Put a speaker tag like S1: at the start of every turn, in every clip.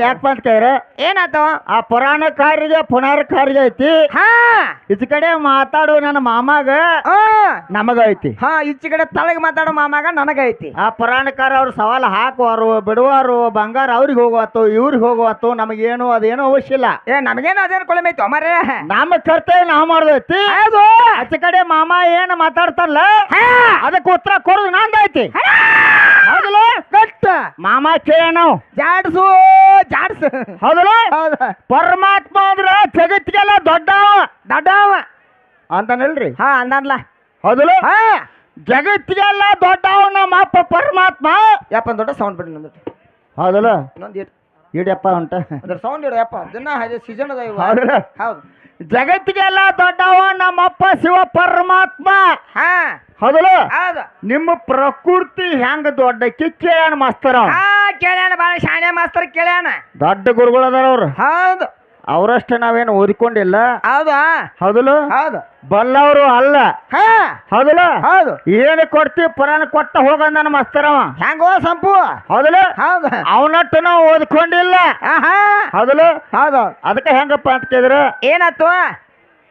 S1: ಯಾಕಪ್ಪ ಅಂತ ಕೇಳಿದ್ರೆ
S2: ಏನಾತು
S1: ಆ ಪುರಾಣ ಕಾರ್ಯ ಪುನರ್ ಕಾರ್ಯ ಐತಿ.
S2: ಹಾ.
S1: ಈಚ ಕಡೆ ಮಾತಾಡು ನನ್ನ ಮಾಮಾಗ
S2: ನಮಗೈತಿ
S1: ನಮಗ ಐತಿ.
S2: ಹಾ ಈಚೆ ಕಡೆ ತಳಗ್ ಮಾತಾಡೋ ಮಾಮಾಗ ನನಗೈತಿ
S1: ಆ ಪುರಾಣಕಾರ ಅವ್ರು ಸವಾಲು ಹಾಕುವಾರು ಬಿಡುವಾರು ಬಂಗಾರ ಅವ್ರಿಗೆ ಹೋಗುವತ್ತು ಇವ್ರಿಗೆ ಹೋಗುವತ್ತು ನಮಗೇನು ಅದೇನು ಅವಶ್ಯ ಇಲ್ಲ.
S2: ಏ ನಮಗೇನು ಅದೇನು ಕೊಳಮೈತು ಅಮರೇ
S1: ನಮ್ಮ ಕರ್ತವ್ಯ ನಾವು ಮಾಡೋದೈತಿ
S2: ಹೌದು.
S1: ಆಚೆ ಕಡೆ ಮಾಮ ಏನು ಮಾತಾಡ್ತಾರಲ್ಲ ಅದಕ್ಕೆ ಉತ್ತರ ಕೊಡೋದು ನಂದೈತಿ ಹೌದಲ್ಲ? ಮಾಮ ಕೇಳ ನಾವು.
S2: ಜಾಡ್ಸು ಜಾಡ್ಸು.
S1: ಹೌದಲ್ಲ?
S2: ಹೌದ.
S1: ಪರಮಾತ್ಮ ಅಂದ್ರ ಜಗತ್ತಿಗೆಲ್ಲ ದೊಡ್ಡವ.
S2: ದೊಡ್ಡವ.
S1: ಅಂತಾನಲ್ರಿ?
S2: ಹಾ ಅಂದಲ್ಲ
S1: ಹೌದಲ್ಲ?
S2: ಹಾ.
S1: ಜಗತ್ತಿಗೆಲ್ಲ ದೊಡ್ಡವ ನಮ್ಮಪ್ಪ ಪರಮಾತ್ಮ.
S2: ಯಪ್ಪ ದೊಡ್ಡ ಸೌಂಡ್ ಬಿಡಿ ನಮ್ದು.
S1: ಹೌದಲ್ಲ?
S2: ಇನ್ನೊಂದು ಇಡಪ್ಪ
S1: ಇಡಿಯಪ್ಪ ಉಂಟ.
S2: ಅದ್ರ ಸೌಂಡ್ ಇಡಪ್ಪ ಯಪ್ಪ. ದಿನ ಹಾಗೆ ಸೀಸನ್ ಅದ ಹೌದು.
S1: ಜಗತ್ತಿಗೆಲ್ಲ ದೊಡ್ಡವ ನಮ್ಮಪ್ಪ ಶಿವ ಪರಮಾತ್ಮ.
S2: ಹಾ.
S1: ಹೌದಲ್ಲ?
S2: ಹೌದು.
S1: ನಿಮ್ಮ ಪ್ರಕೃತಿ ಹೆಂಗ ದೊಡ್ಡ ಕಿಚ್ಚೇನ ಮಾಸ್ತರ.
S2: ಹಾ ಕೇಳ್ಯಾನ ಬಾಳ ಶಾಣೆ ಮಾಸ್ತರ್ ಕೇಳ್ಯಾನ.
S1: ದೊಡ್ಡ ಗುರುಗಳು ಅದಾರ ಅವ್ರು.
S2: ಹೌದು.
S1: ಅವರಷ್ಟು ನಾವೇನು ಓದಿಕೊಂಡಿಲ್ಲ?
S2: ಹೌದಾ?
S1: ಹೌದಲ್ಲ
S2: ಹೌದು.
S1: ಬಲ್ಲವರು ಅಲ್ಲ.
S2: ಹಾ.
S1: ಹೌದಲ್ಲ
S2: ಹೌದು.
S1: ಏನು ಕೊಡ್ತೀವಿ ಪುರಾಣ ಕೊಟ್ಟ ಹೋಗ ನನ್ನ ಮಸ್ತರವ
S2: ಹೆಂಗೋ ಸಂಪು.
S1: ಹೌದಲ್ಲ
S2: ಹೌದು.
S1: ಅವನಟ್ಟು ನಾವು ಓದ್ಕೊಂಡಿಲ್ಲ. ಹೌದಲ್ಲ
S2: ಹೌದು.
S1: ಅದಕ್ಕೆ ಹೆಂಗಪ್ಪ ಅಂತ ಕೇಳಿದ್ರೆ?
S2: ಏನಾಯ್ತು?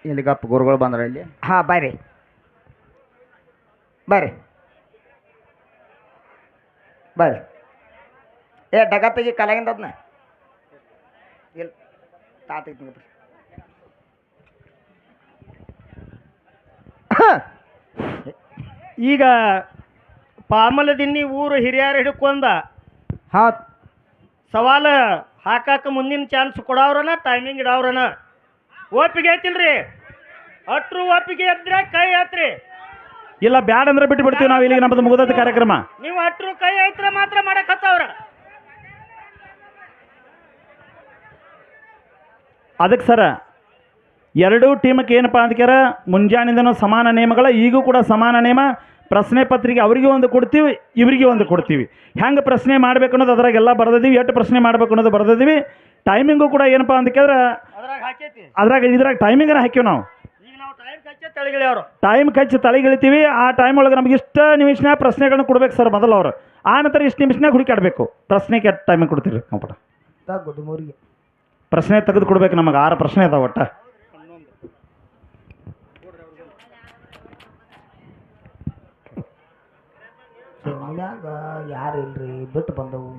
S1: ಇಲ್ಲಿಗಪ್ಪ ಗುರುಗಳು ಬಂದ್ರ ಇಲ್ಲಿ.
S2: ಹಾ ಬರ್ರಿ. ಬರ್ರಿ. ಬರ್ರಿ. ಏ ಡಗ ತೆಗಿ ಕಲಾಗಿಂದ ಇಲ್ಲ ತಾತೈತಿ ನೋಡ್ರಿ
S3: ಈಗ ಪಾಮಲದಿನ್ನಿ ಊರು ಹಿರಿಯರು ಹಿಡ್ಕೊಂದ
S2: ಹಾ.
S3: ಸವಾಲ ಹಾಕಾಕ ಮುಂದಿನ ಚಾನ್ಸ್ ಕೊಡವ್ರನ ಟೈಮಿಂಗ್ ಇಡವ್ರನ. ಒಪ್ಪಿಗೆ ಐತಿಲ್ರಿ? ಅಟ್ರು ಒಪ್ಪಿಗೆ ಎದ್ರೆ ಕೈ ಐತ್ರಿ
S4: ಇಲ್ಲ ಬ್ಯಾಡ ಅಂದ್ರೆ ಬಿಟ್ಟು ಬಿಡ್ತೀವಿ ನಾವು ಇಲ್ಲಿಗೆ ನಮ್ಮದು ಮುಗಿದ ಕಾರ್ಯಕ್ರಮ.
S3: ನೀವು ಅಟ್ರು ಕೈ ಐತ್ರ ಮಾತ್ರ ಮಾಡಕ್ ಹತ್ತವ್ರ.
S4: ಅದಕ್ಕೆ ಸರ ಎರಡೂ ಟೀಮಕ್ಕೆ ಏನಪ್ಪ ಅಂದ್ಕ್ಯಾರ ಮುಂಜಾನಿಂದನೂ ಸಮಾನ ನಿಯಮಗಳ ಈಗೂ ಕೂಡ ಸಮಾನ ನಿಯಮ ಪ್ರಶ್ನೆ ಪತ್ರಿಕೆ ಅವರಿಗೆ ಒಂದು ಕೊಡ್ತೀವಿ ಇವರಿಗೆ ಒಂದು ಕೊಡ್ತೀವಿ. ಹೆಂಗೆ ಪ್ರಶ್ನೆ ಮಾಡಬೇಕು ಅನ್ನೋದು ಅದ್ರಾಗೆಲ್ಲ ಬರ್ದಿದ್ದೀವಿ ಎಷ್ಟು ಪ್ರಶ್ನೆ ಮಾಡಬೇಕು ಅನ್ನೋದು ಬರ್ದಿದ್ದೀವಿ ಟೈಮಿಂಗು ಕೂಡ ಏನಪ್ಪ ಅಂತ ಕೇಳಿದ್ರೆ
S3: ಅದ್ರಾಗ ಹಾಕೈತಿ.
S4: ಅದ್ರಾಗ ಇದ್ರಾಗ ಟೈಮಿಂಗನ ಹಾಕಿವಿ ನಾವು.
S3: ಈಗ ನಾವು ಟೈಮ್ ಕಚ್ಚೆ ತಳಿಗಿಳಿ ಅವರು.
S4: ಟೈಮ್ ಕಚ್ಚಿ ತಲೆಗಿಳಿತೀವಿ ಆ ಟೈಮ್ ಒಳಗೆ ನಮ್ಗೆ ಇಷ್ಟು ನಿಮಿಷನಾಗ ಪ್ರಶ್ನೆಗಳನ್ನ ಕೊಡ್ಬೇಕು ಸರ್ ಮೊದಲು ಅವರು. ಆ ನಂತರ ಇಷ್ಟು ನಿಮಿಷನಾಗ ಹುಡುಕಾಡಬೇಕು ಪ್ರಶ್ನೆಗೆ ಎಷ್ಟು ಟೈಮಿಂಗ್ ಕೊಡ್ತೀರಿ ನಾವು ಪ್ರಶ್ನೆ ತೆಗೆದು ಕೊಡ್ಬೇಕು ನಮಗೆ ಆರು ಪ್ರಶ್ನೆ ಅದಾವ ಒಟ್ಟ.
S2: ಮನ್ಯಾಗ ಯಾರು ಇಲ್ರಿ? ಬಿಟ್ಟು ಬಂದವು.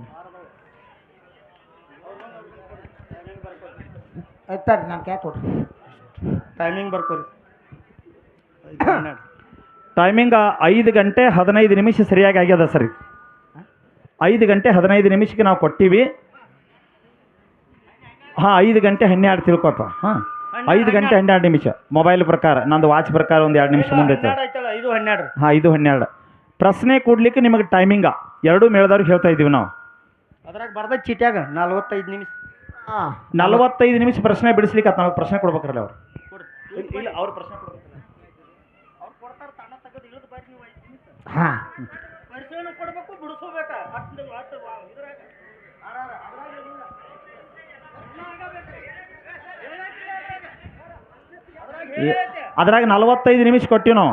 S2: ಆಯ್ತಾರಿ ನಾನು ಕ್ಯಾ ಕೊಡ್ರಿ
S3: ಟೈಮಿಂಗ್ ಬರ್ಕೋರಿ.
S4: ಟೈಮಿಂಗ್ ಐದು ಗಂಟೆ ಹದಿನೈದು ನಿಮಿಷ ಸರಿಯಾಗಿ ಆಗ್ಯದ ಸರಿ. ಐದು ಗಂಟೆ ಹದಿನೈದು ನಿಮಿಷಕ್ಕೆ ನಾವು ಕೊಟ್ಟಿವಿ. ಹಾಂ ಐದು ಗಂಟೆ ಹನ್ನೆರಡು ತಿಳ್ಕೊಪ್ಪ. ಹಾಂ ಐದು ಗಂಟೆ ಹನ್ನೆರಡು. ನಿಮಿಷ. ಮೊಬೈಲ್ ಪ್ರಕಾರ ನಂದು ವಾಚ್ ಪ್ರಕಾರ ಒಂದು ಎರಡು ನಿಮಿಷ ಮುಂದೆ ಐತೆ
S3: ಐತಲ್ಲ ಇದು ಹನ್ನೆರಡು.
S4: ಹಾಂ ಇದು ಹನ್ನೆರಡು. ಪ್ರಶ್ನೆ ಕೊಡ್ಲಿಕ್ಕೆ ನಿಮಗೆ ಟೈಮಿಂಗ ಎರಡೂ ಮೇಳದವ್ರಿಗೆ ಹೇಳ್ತಾ ಇದ್ದೀವಿ ನಾವು.
S3: ಅದ್ರಾಗ ಬರ್ದ ಚೀಟ್ಯಾಗ ನಲ್ವತ್ತೈದು ನಿಮಿಷ.
S4: ನಲವತ್ತೈದು ನಿಮಿಷ ಪ್ರಶ್ನೆ ಬಿಡಿಸ್ಲಿಕ್ಕೆ ನಮಗೆ ಪ್ರಶ್ನೆ ಕೊಡ್ಬೇಕಲ್ಲ ಅವ್ರು. ಇಲ್ಲ ಅವ್ರ ಪ್ರಶ್ನೆ
S2: ಹಾಂ.
S3: ಹಾ ಕೊಡ್ಬೇಕು ಬಿಡಿಸೋಬೇಕ ಅದ್ರಾಗ
S4: ನಲವತ್ತೈದು ನಿಮಿಷ ಕೊಟ್ಟಿವಿ ನಾವು.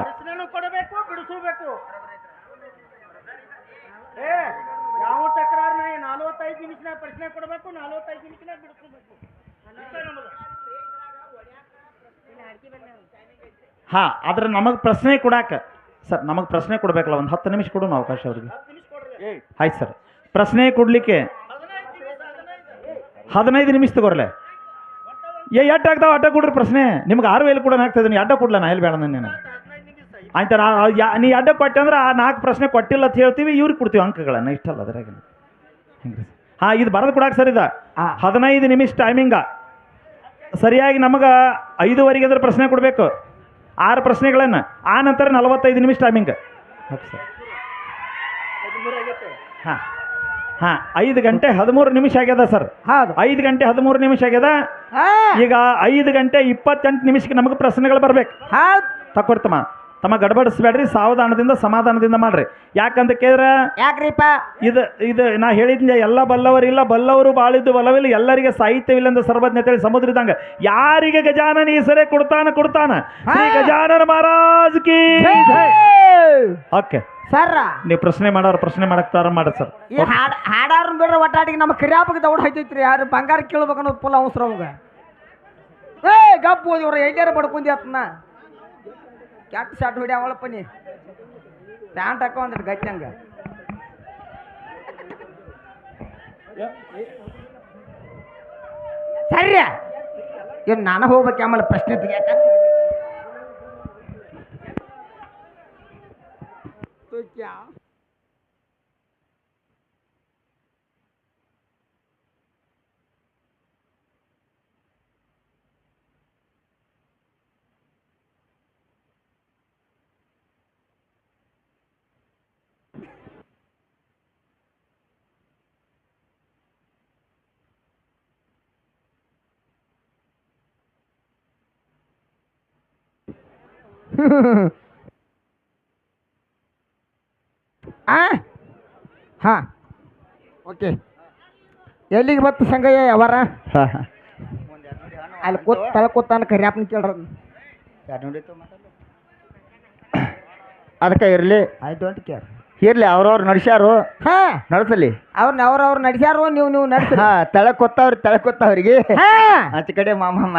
S4: ಹಾ ಆದ್ರೆ ನಮಗೆ ಪ್ರಶ್ನೆ ಕೊಡಾಕ. ಸರ್ ನಮಗೆ ಪ್ರಶ್ನೆ ಕೊಡ್ಬೇಕಲ್ಲ ಒಂದು ಹತ್ತು ನಿಮಿಷ ಕೊಡೋಣ ಅವಕಾಶ ಅವ್ರಿಗೆ. ಆಯ್ತು ಸರ್. ಪ್ರಶ್ನೆ ಕೊಡಲಿಕ್ಕೆ
S3: ಹದಿನೈದು ನಿಮಿಷ
S4: ತಗೋರ್ಲೆ. ಏ ಎಟ್ಟು ಆಗ್ತಾವ? ಅಡ್ಡ ಕೊಡ್ರಿ ಪ್ರಶ್ನೆ. ನಿಮ್ಗೆ ಆರು ವೇಲು ಕೂಡ ಆಗ್ತದೆ ನೀ ಅಡ್ಡ ಕೊಡ್ಲ ನಾ? ಎಲ್ಲಿ ಬೇಡ ನೀನು ಆಯ್ತಾರ ನಾ ನೀ ಅಡ್ಡ ಕೊಟ್ಟೆ ಅಂದ್ರೆ ಆ ನಾಲ್ಕು ಪ್ರಶ್ನೆ ಕೊಟ್ಟಿಲ್ಲ ಅಂತ ಹೇಳ್ತೀವಿ ಇವ್ರಿಗೆ ಕೊಡ್ತೀವಿ ಅಂಕಗಳನ್ನ. ಇಷ್ಟಲ್ಲ ಅದ್ರಾಗ ಹಿಂಗೆ ಹಾಂ ಇದು ಬರೆದು ಕೊಡಕ್ಕೆ ಸರ್ ಇದ. ಹದಿನೈದು ನಿಮಿಷ ಟೈಮಿಂಗ ಸರಿಯಾಗಿ ನಮಗೆ ಐದುವರೆಗೆ ಅಂದ್ರೆ ಪ್ರಶ್ನೆ ಕೊಡಬೇಕು. ಆರು ಪ್ರಶ್ನೆಗಳನ್ನು. ಆ ನಂತರ ನಲವತ್ತೈದು ನಿಮಿಷ ಟೈಮಿಂಗ್ ಓಕೆ ಸರ್. ಹಾಂ. ಹಾಂ ಐದು ಗಂಟೆ ಹದಿಮೂರು ನಿಮಿಷ ಆಗ್ಯದ ಸರ್.
S2: ಹೌದು.
S4: ಐದು ಗಂಟೆ ಹದಿಮೂರು ನಿಮಿಷ ಆಗ್ಯದ.
S2: ಹಾ.
S4: ಈಗ ಐದು ಗಂಟೆ ಇಪ್ಪತ್ತೆಂಟು ನಿಮಿಷಕ್ಕೆ ನಮಗೆ ಪ್ರಶ್ನೆಗಳು ಬರ್ಬೇಕು.
S2: ಹೌದು.
S4: ತಕೊಡ್ತಮ್ಮ. ತಮ್ಮ ಗಡಬಡಿಸ್ಬೇಡ್ರಿ ಸಾವಧಾನದಿಂದ ಸಮಾಧಾನದಿಂದ ಮಾಡ್ರಿ. ಯಾಕಂತ ಕೇಳಿದ್ರೆ
S2: ಯಾಕ್ರಿಪ್ಪ?
S4: ಇದು ಇದು ನಾ ಹೇಳಿದ್ನ ಎಲ್ಲ ಬಲ್ಲವರಿಲ್ಲ ಬಲ್ಲವರು ಬಾಳಿದ್ದು ಬಲವಿಲ್ಲ ಎಲ್ಲರಿಗೆ ಸಾಹಿತ್ಯವಿಲ್ಲ ಅಂತ ಸರ್ವಜ್ಞ ಸಮುದ್ರ ಸಮುದ್ರದಂಗ ಯಾರಿಗೆ ಗಜಾನನ ಹೆಸರೇ ಕೊಡ್ತಾನ ಕೊಡ್ತಾನ? ಶ್ರೀ
S2: ಹಾ.
S4: ಗಜಾನನ ಮಹಾರಾಜ್ ಕಿ ಓಕೆ.
S2: ಸರ್.
S4: ನೀವು ಪ್ರಶ್ನೆ ಮಾಡೋರು ಪ್ರಶ್ನೆ ಮಾಡಕ್ ಪ್ರಾರಂಭ ಮಾಡಿ ಸರ್.
S2: ಈ ಹಾಡ್ ಹಾಡಾರನ್ ಬಿಡ್ರಿ ಒಟ್ಟಾಟಿಗೆ ನಮ್ಮ ಕರಿಯಾಪಕ್ಕೆ ದೌಡ್ ಹೈತೈತ್ರಿ ಯಾರು ಬಂಗಾರ ಕೇಳ್ಬೇಕು ಅನ್ನೋದು ಪುಲ್ ಅವಸರ ಅವಾಗ. ಏ ಗಪ್ ಓದಿ ಇವ್ರು ಎಲ್ಲಾರ ಬಡ್ಕೊಂಡಿ ಆತನ? ಕೆಟ್ಟ ಶಾಟ್ ಹೊಡಿ ಅವಳಪ್ಪ ನೀ. ಪ್ಯಾಂಟ್ ಹಾಕೋ ಅಂದ್ರೆ ಗಚ್ಚಂಗ ಸರಿ ಏನು ನಾನು ಹೋಗ್ಬೇಕು ಆಮೇಲೆ ಪ್ರಶ್ನೆ ತೆಗಿಯಾಕ? ಆ? ಹಾಂ. ಓಕೆ. ಎಲ್ಲಿಗೆ ಬತ್ತು ಸಂಗಯ್ಯ ಯಾವಾರ? ಅಲ್ಲಿ ಕೂತ್ ತಲೆ ಕೂತಾನ ಕರಿಯಪ್ಪನ ಕೇಳ್ರ
S1: ಅದಕ್ಕೆ ಇರಲಿ.
S2: I don't care.
S1: ಇರ್ಲಿ ಅವ್ರವ್ರು ನಡ್ಸ್ಯಾರು.
S2: ಹಾ.
S1: ನಡ್ಸಲಿ.
S2: ಅವ್ರನ್ನ ಅವ್ರವ್ರು ನಡ್ಸ್ಯಾರು ನೀವು ನೀವು ನಡ್ಸ್ರಿ.
S1: ಹಾ
S2: ತಳಕೊತ್ತವ್ರಿಗೆ
S1: ಆಚೆ ಕಡೆ ಮಾಮ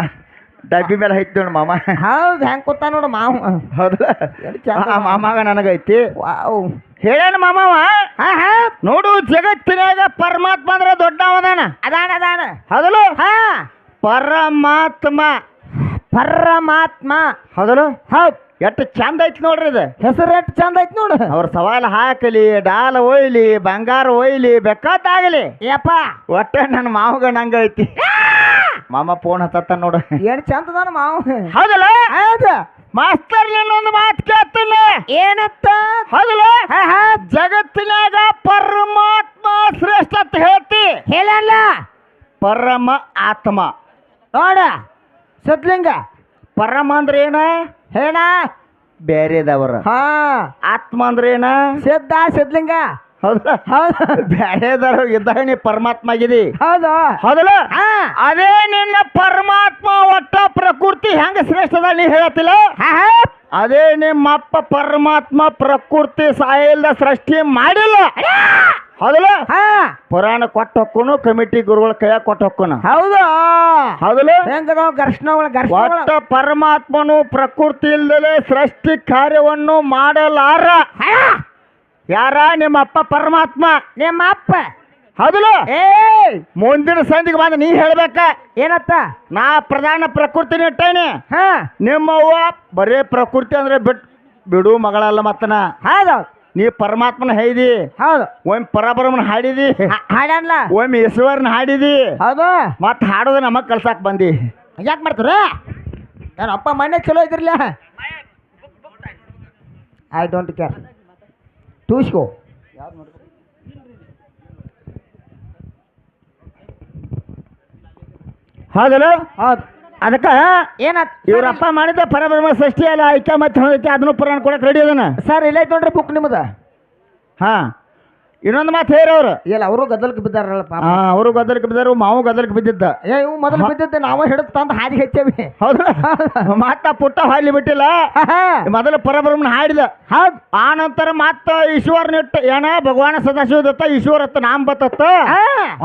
S1: ಡಬ್ಬಿ ಮೇಲೆ ಹೈತ್ ನೋಡು ಮಾಮ.
S2: ಹೌದು ಹೆಂಗ್ ಕೂತ ನೋಡು ಮಾವ.
S1: ಹೌದಲ್ಲ? ಆ ಮಾಮಾಗ ನನಗೈತಿ.
S2: ವಾವ್.
S1: ಹೇಳೇನ ಮಾಮವ?
S2: ಹಾ ಹಾ.
S1: ನೋಡು ಜಗತ್ತಿನಾಗ ಪರಮಾತ್ಮ ಅಂದ್ರೆ ದೊಡ್ಡವದಾನ
S2: ಅದಾನ ಅದಾನ.
S1: ಹೌದಲ್ಲ?
S2: ಹಾ.
S1: ಪರಮಾತ್ಮ.
S2: ಪರಮಾತ್ಮ.
S1: ಹೌದಲ್ಲ?
S2: ಹೌದು.
S1: ಎಷ್ಟು ಚಂದ ಐತಿ ನೋಡ್ರಿ ಇದು.
S2: ಹೆಸರು ಎಷ್ಟು ಚಂದ ಐತಿ ನೋಡು.
S1: ಅವ್ರ ಸವಾಲು ಹಾಕಲಿ ಡಾಲ ಒಯ್ಲಿ ಬಂಗಾರ ಒಯ್ಲಿ ಬೇಕಾದಾಗಲಿ.
S2: ಯಪ್ಪ.
S1: ಒಟ್ಟೆ ನನ್ನ ಮಾವಗ ನಂಗ ಐತಿ. ಮಾಮ ಫೋನ್ ಹತ್ತ ನೋಡು.
S2: ಏನ್ ಚಂದದಾನ ಮಾವ.
S1: ಹೌದಲ್ಲ?
S2: ಹೌದು.
S1: ಮಾಸ್ತರ್ ನಿನ್ನೊಂದು ಮಾತು ಕೇಳ್ತಿಲ್ಲ
S2: ಏನತ್ತ?
S1: ಹೌದಲ್ಲ? ಜಗತ್ತಿನಾಗ ಪರಮಾತ್ಮ ಶ್ರೇಷ್ಠ ಅಂತ ಹೇಳ್ತಿ.
S2: ಹೇಳಲ್ಲ.
S1: ಪರಮ ಆತ್ಮ.
S2: ನೋಡ. ಸುದ್ಲಿಂಗ?
S1: ಪರಮ ಅಂದ್ರೆ ಏನ?
S2: ಹೇಣ
S1: ಬೇರೆದವರ
S2: ಹಾ.
S1: ಆತ್ಮ ಅಂದ್ರೆ ಏನ?
S2: ಸಿದ್ಧ ಸಿದ್ಲಿಂಗ?
S1: ಹೌದಾ?
S2: ಹೌದು.
S1: ಬೇರೆದವ್ರ ಇದ್ದಾಗ ನೀ ಪರಮಾತ್ಮ ಆಗಿದಿ.
S2: ಹೌದು.
S1: ಹೌದಲ್ಲ? ಅದೇ ನಿನ್ನ ಪರಮಾತ್ಮ ಒಟ್ಟ ಪ್ರಕೃತಿ ಹೆಂಗ ಶ್ರೇಷ್ಠದ ನೀ ಹೇಳತ್ತಿಲ್ಲ? ಅದೇ ನಿಮ್ಮಪ್ಪ ಪರಮಾತ್ಮ ಪ್ರಕೃತಿ ಸಾಯಿಲ್ದ ಸೃಷ್ಟಿ ಮಾಡಿಲ್ಲ. ಹೌದಲ್ಲ?
S2: ಹಾ.
S1: ಪುರಾಣ ಕೊಟ್ಟ ಹೊಕ್ಕುನು ಕಮಿಟಿ ಗುರುಗಳ ಕೈಯಾಗ ಕೊಟ್ಟ ಹೊಕ್ಕುನು.
S2: ಹೌದು?
S1: ಹೌದಲ್ಲ?
S2: ಘರ್ಷಣಗಳು
S1: ಒಟ್ಟ ಪರಮಾತ್ಮನು ಪ್ರಕೃತಿ ಇಲ್ದಲೆ ಸೃಷ್ಟಿ ಕಾರ್ಯವನ್ನು ಮಾಡಲಾರ. ಯಾರ? ನಿಮ್ಮಪ್ಪ ಪರಮಾತ್ಮ.
S2: ನಿಮ್ಮ ಅಪ್ಪ.
S1: ಹೌದಲ್ಲ?
S2: ಏ.
S1: ಮುಂದಿನ ಸಂಧಿಗೆ ಬಂದ ನೀ ಹೇಳ್ಬೇಕ.
S2: ಏನತ್ತ?
S1: ನಾ ಪ್ರಧಾನ ಪ್ರಕೃತಿ ಇಟ್ಟೇನಿ.
S2: ಹಾ.
S1: ನಿಮ್ಮವ್ವ ಬರೇ ಪ್ರಕೃತಿ ಅಂದ್ರೆ ಬಿಟ್ ಬಿಡು ಮಗಳಲ್ಲ ಮತ್ತನ.
S2: ಹೌದು.
S1: ನೀ ಪರಮಾತ್ಮನ ಹೈದಿ.
S2: ಹೌದು.
S1: ಒಮ್ಮೆ ಪರಬ್ರಹ್ಮನ ಹಾಡಿದಿ.
S2: ಹಾಡಲ್ಲ
S1: ಒಮ್ಮೆ ಈಶ್ವರನ ಹಾಡಿದಿ.
S2: ಹೌದು.
S1: ಮತ್ ಹಾಡೋದು ನಮಗ್ ಕಲ್ಸಾಕ್ ಬಂದಿ.
S2: ಯಾಕೆ ಮಾಡ್ತಾರ ನನ್ನ ಅಪ್ಪ ಮನೆ ಚಲೋ ಇದ್ರಲ್ಲ? ಐ ಡೋಂಟ್ ಕೇರ್ ಟೂಸ್ಕೋ
S1: ಹೌದಲ್ಲ?
S2: ಹೌದು.
S1: ಅದಕ್ಕ
S2: ಏನತ್
S1: ಇವ್ರಪ್ಪ ಮಾಡಿದ ಪರಬ್ರಹ್ಮ ಸೃಷ್ಟಿ ಅಲ್ಲ ಐಕ ಮತ್ತೆ ಹೊಂದೈತಿ ಅದನ್ನು ಪುರಾಣ ಕೊಡಕ್ ರೆಡಿ ಅದನ
S2: ಸರ್ ಇಲ್ಲ ನೋಡ್ರಿ ಬುಕ್ ನಿಮ್ಮದ
S1: ಹಾ. ಇನ್ನೊಂದು ಮಾತು ಹೇರವ್ರು
S2: ಇಲ್ಲ ಅವರು ಗದ್ದಲಕ್ಕೆ ಬಿದ್ದಾರಲ್ಲ
S1: ಅವರು ಗದಲಕ್ಕೆ ಬಿದ್ದರು ಮಾವು ಗದಲಕ್ಕೆ ಬಿದ್ದಿದ್ದ.
S2: ಏ ಇವು ಮೊದಲು ಬಿದ್ದಿದ್ದೆ ನಾವು ಹಿಡಿದು ತಂದು ಹಾದಿ ಹೆಚ್ಚೇವಿ.
S1: ಹೌದಾ. ಮಾತ ಪುಟ್ಟ ಹಾಲಿ ಬಿಟ್ಟಿಲ್ಲ. ಮೊದಲು ಪರಬ್ರಹ್ಮನ ಹಾಡಿದ.
S2: ಹೌದು.
S1: ಆ ನಂತರ ಮತ್ತ ಈಶ್ವರ್ ಇಟ್ಟ ಏನ ಭಗವಾನ ಸದಾಶಿವ ದತ್ತ ಈಶ್ವರ ಹತ್ತ ನಾಮ ಬತ್ತತ್ತ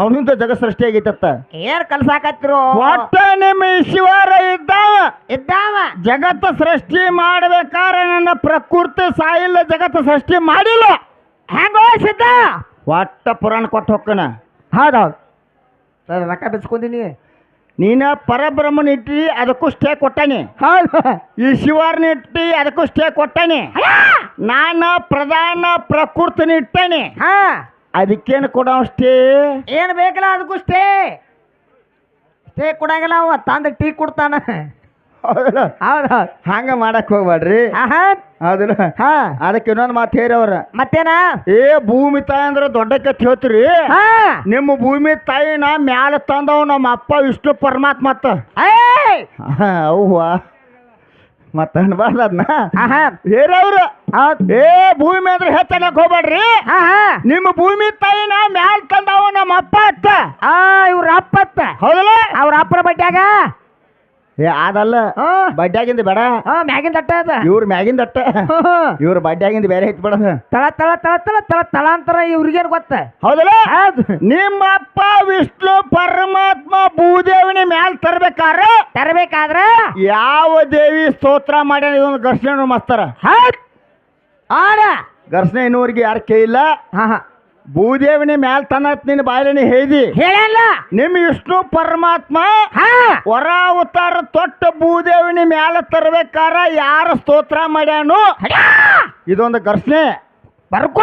S1: ಅವನಿಂದ ಜಗ ಸೃಷ್ಟಿ ಆಗೈತತ್ತ.
S2: ಏನ್ ಕಲ್ಸಾಕತ್ತಿರೋ
S1: ಒಟ್ಟ ನಿಮ್ಮ ಈಶ್ವರ ಇದ್ದಾವ.
S2: ಇದ್ದಾವ.
S1: ಜಗತ್ತ ಸೃಷ್ಟಿ ಮಾಡಬೇಕಾರ ನನ್ನ ಪ್ರಕೃತಿ ಸಾಯಿಲ್ಲ ಜಗತ್ತ ಸೃಷ್ಟಿ ಮಾಡಿಲ್ಲ.
S2: ಹೆಂಗೋ ಸಿದ್ಧ
S1: ಒಟ್ಟ ಪುರಾಣ ಕೊಟ್ಟು ಹೊಕ್ಕನ.
S2: ಹೌದೌದು. ಸರ್ ರೊಕ್ಕ ಬೆಚ್ಕೊಂದಿನಿ
S1: ನೀನ ಪರಬ್ರಹ್ಮನ ಇಟ್ಟಿ ಅದಕ್ಕೂ ಸ್ಟೇ ಕೊಟ್ಟಾನೆ.
S2: ಹೌದು.
S1: ಈ ಶಿವಾರ್ನ ಇಟ್ಟಿ ಅದಕ್ಕೂ ಸ್ಟೇ ಕೊಟ್ಟಾನೆ. ನಾನು ಪ್ರಧಾನ ಪ್ರಕೃತಿನ ಇಟ್ಟಾನೆ.
S2: ಹಾ.
S1: ಅದಕ್ಕೇನು ಕೊಡೋ ಸ್ಟೇ
S2: ಏನು ಬೇಕಲ್ಲ ಅದಕ್ಕೂ ಸ್ಟೇ ಸ್ಟೇ ಕೊಡಂಗಿಲ್ಲ ಅವ ತಂದು ಟೀ ಕೊಡ್ತಾನ.
S1: ಹೌದಲ್ಲ
S2: ಹೌದು? ಹೌದು.
S1: ಹಂಗ ಮಾಡಕ್ ಹೋಗ್ಬೇಡ್ರಿ.
S2: ಆಹಾ.
S1: ಹೌದಲ್ಲ?
S2: ಹಾ.
S1: ಅದಕ್ಕೆ ಇನ್ನೊಂದು ಮಾತು ಹೇರವ್ರ
S2: ಮತ್ತೇನ?
S1: ಏ ಭೂಮಿ ತಾಯಿ ಅಂದ್ರೆ ದೊಡ್ಡ ಕತ್ ಹೇಳ್ತೀರಿ?
S2: ಹಾ.
S1: ನಿಮ್ಮ ಭೂಮಿ ತಾಯಿನ ಮ್ಯಾಲ ತಂದವ್ ನಮ್ಮ ಅಪ್ಪ ವಿಷ್ಣು ಪರಮಾತ್ಮ ಮತ್ತ
S2: ಏಯ್!
S1: ಅವ್ವ. ಮತ್ತ ಅನ್ಬಾರ್ದು ಅದನ್ನ
S2: ಆಹಾ.
S1: ಹೇರವ್ರು
S2: ಹೌದು.
S1: ಏ ಭೂಮಿ ಅಂದ್ರೆ ಹೆಚ್ಚನಕ್ ಹೋಗ್ಬೇಡ್ರಿ.
S2: ಹಾ ಹಾ
S1: ನಿಮ್ಮ ಭೂಮಿ ತಾಯಿನ ಮ್ಯಾಲ ತಂದವ ನಮ್ಮ ಅಪ್ಪ ಅತ್ತ.
S2: ಆ ಇವ್ರ ಅಪ್ಪತ್ತ
S1: ಹೌದಲ್ಲ?
S2: ಅವ್ರ ಅಪ್ಪರ ಬಡ್ಡ್ಯಾಗ
S1: ಏ ಅದಲ್ಲ. ಬಡ್ಡ್ಯಾಗಿಂದ ಬೇಡ.
S2: ಹಾ ಮ್ಯಾಗಿನ ತಟ್ಟ ಅದ.
S1: ಇವ್ರ ಮ್ಯಾಗಿಂದ ಅಟ್ಟ. ಇವ್ರ ಬಡ್ಡ್ಯಾಗಿಂದ ಬೇರೆ ಐತಿ ಬೇಡ.
S2: ತಳ ತಳ ತಳ ತಳ ತಳ ತಳಾಂತರ ಇವ್ರಿಗೇನು ಗೊತ್ತ?
S1: ಹೌದಲ್ಲ? ನಿಮ್ಮ ಅಪ್ಪ ವಿಷ್ಣು ಪರಮಾತ್ಮ ಭೂದೇವಿನಿ ಮ್ಯಾಲ ತರ್ಬೇಕಾದ್ರೆ
S2: ತರಬೇಕಾದ್ರ?
S1: ಯಾವ ದೇವಿ ಸ್ತೋತ್ರ ಮಾಡ್ಯಾನ ಇದೊಂದು ಘರ್ಷಣೆ ಮಸ್ತಾರ?
S2: ಹಾ ಆಡ.
S1: ಘರ್ಷಣೆ ಇನ್ನೂರಿಗೆ ಯಾರು ಇಲ್ಲ?
S2: ಹಾ ಹಾ.
S1: ಭೂದೇವಿನಿ ಮ್ಯಾಲ ತನತ್ ನಿನ್ನ ಬಾಯಲನಿ ಹೇದಿ.
S2: ಹೇಳಲ್ಲ.
S1: ನಿಮ್ಮ ವಿಷ್ಣು ಪರಮಾತ್ಮ
S2: ಹಾ.
S1: ಹೊರ ಅವತಾರ ತೊಟ್ಟ ಭೂದೇವಿನ ಮ್ಯಾಲ ತರಬೇಕಾರ ಯಾರ ಸ್ತೋತ್ರ ಮಾಡ್ಯಾನು? ಇದೊಂದು ಘರ್ಷಣೆ.
S2: ಬರ್ಕೋ.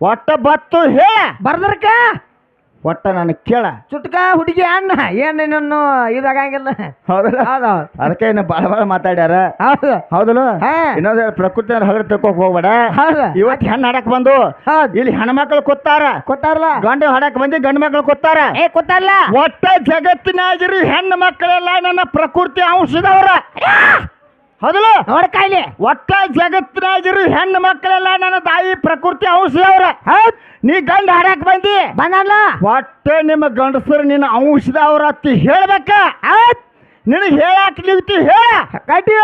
S1: ಒಟ್ಟ ಬತ್ತು ಹೇ
S2: ಬರ್ದರ್ಕ.
S1: ಒಟ್ಟ ನನಗೆ ಕೇಳ.
S2: ಚುಟ್ಕ ಹುಡುಗಿ ಅಣ್ಣ ಏನ್ ನಿನ್ನನ್ನು ಇದಾಗಂಗಿಲ್ಲ.
S1: ಹೌದಲ್ಲ?
S2: ಹೌದು.
S1: ಅದಕ್ಕೆ ಇನ್ನು ಭಾಳ ಭಾಳ ಮಾತಾಡ್ಯಾರ.
S2: ಹೌದು.
S1: ಹೌದಲ್ಲ? ಇನ್ನೊಂದ್ ಪ್ರಕೃತಿ ಹಗರ ತಿಳ್ಕೊಕ್ ಹೋಗ್ಬೇಡ.
S2: ಹೌದು.
S1: ಇವತ್ತು ಹೆಣ್ಣು ಹಾಡಕ್ ಬಂದು ಇಲ್ಲಿ ಹೆಣ್ಮಕ್ಳು ಕೊತ್ತಾರ.
S2: ಕೊತ್ತಾರಲ್ಲ?
S1: ಗಂಡು ಹಾಡಕ್ ಬಂದು ಗಂಡು ಮಕ್ಳು ಕೊತ್ತಾರ.
S2: ಏ ಕೊತ್ತಾರಲ್ಲ
S1: ಒಟ್ಟ ಜಗತ್ತಿನಾಗಿರಿ ಹೆಣ್ಣು ಮಕ್ಕಳೆಲ್ಲ ನನ್ನ ಪ್ರಕೃತಿ ಅಂಶದವ್ರ ಹೌದಲ್ಲ?
S2: ನೋಡ್ಕಾಯ್ಲಿ
S1: ಒಟ್ಟ ಜಗತ್ತಿನಾಗಿರು ಹೆಣ್ಣು ಮಕ್ಕಳೆಲ್ಲ ನನ್ನ ತಾಯಿ ಪ್ರಕೃತಿ ಅಂಶ
S2: ಅವ್ರ.
S1: ನೀ ಗಂಡ ಹಾಡಕ್ ಬಂದಿ?
S2: ಬಂದಲ್ಲ
S1: ಒಟ್ಟೆ ನಿಮ್ಮ ಗಂಡಸರು ನಿನ್ನ ಅಂಶದವ್ರ ಅತ್ತಿ ಹೇಳ್ಬೇಕ?
S2: ಅ
S1: ನಿನಗೆ ಹೇಳಕ್ ನಿಲ್ತಿ ಹೇಳ?
S2: ಕಟ್ಟಿ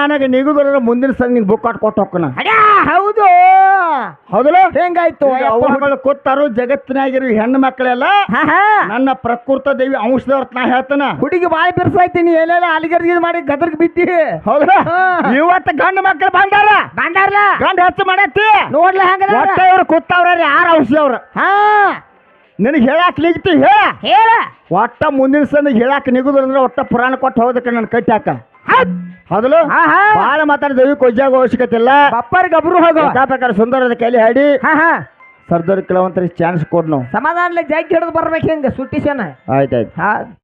S1: ನನಗೆ ನಿಗುದ್ರ ಮುಂದಿನ ಸಲ ನಿಂಗೆ ಬುಕ್ ಕೊಟ್ಟು ಹೋಗ್ತಾನ
S2: ಅಡ್ಯಾ, ಹೌದು.
S1: ಹೌದಲ್ಲ?
S2: ಹೆಂಗಾಯ್ತು
S1: ಜಗತ್ತಿನಾಗಿರು ಹೆಣ್ಣು ಮಕ್ಕಳೆಲ್ಲ ನನ್ನ ಪ್ರಕೃತ ದೇವಿ ಅಂಶದವ್ರ ನಾ ಹೇಳ್ತಾನ.
S2: ಹುಡುಗಿ ಬಾಳ ಬಿರ್ಸಾಯ್ತೀನಿ ಎಲ್ಲೆಲ್ಲ ಅಲಿಗರ್ಗಿ ಮಾಡಿ ಗದರ್ಗ್ ಬಿದ್ದಿ.
S1: ಹೌದಾ. ಇವತ್ತು ಗಂಡು ಮಕ್ಕಳು ಬಂದಾರ?
S2: ಬಂದಾರ
S1: ಗಂಡು ಹೆಚ್ಚು ಮಾಡತ್ತಿ?
S2: ನೋಡ್ಲ
S1: ಹಂಗ ಇವ್ರು ಕೂತಾವ್ರ ಯಾರ ಔಷಧವ್ರ?
S2: ಹಾ.
S1: ನಿನಗೆ ಹೇಳಾಕ ನಿಗ್ತಿ ಹೇಳ.
S2: ಹೇಳ.
S1: ಒಟ್ಟ ಮುಂದಿನ ಸಲ ಹೇಳಾಕ್ ನಿಗುದ್ರ ಅಂದ್ರೆ ಒಟ್ಟ ಪುರಾಣ ಕೊಟ್ಟು ಹೋದಕ್ಕೆ ನನ್ನ ಕಟ್ಟಾಕ
S2: ಹೌದ್.
S1: ಹೌದಲ್ಲ?
S2: ಹಾ ಹಾ.
S1: ಭಾಳ ಮಾತಾಡಿ ದೇವಿ ಕೊಜ್ಜಾಗ ಅವಶ್ಯಕತೆ ಇಲ್ಲ
S2: ಬಪ್ಪರ್ ಗಬ್ರು ಹೋಗೋ.
S1: ಪ್ರಕಾರ ಸುಂದರದ ಕೈಲಿ ಹಾಡಿ.
S2: ಹಾ ಹಾ.
S1: ಸರ್ದವ್ರ ಕೆಲವಂತರಿಗೆ ಚಾನ್ಸ್ ಕೊಡ್ ನಾವು
S2: ಸಮಾಧಾನ ಜಗ್ಗಿ ಹಿಡಿದು ಬರ್ಬೇಕು ಹೆಂಗ? ಸುಟ್ಟಿಸೇನ?
S1: ಆಯ್ತಾಯ್ತು
S2: ಹಾ.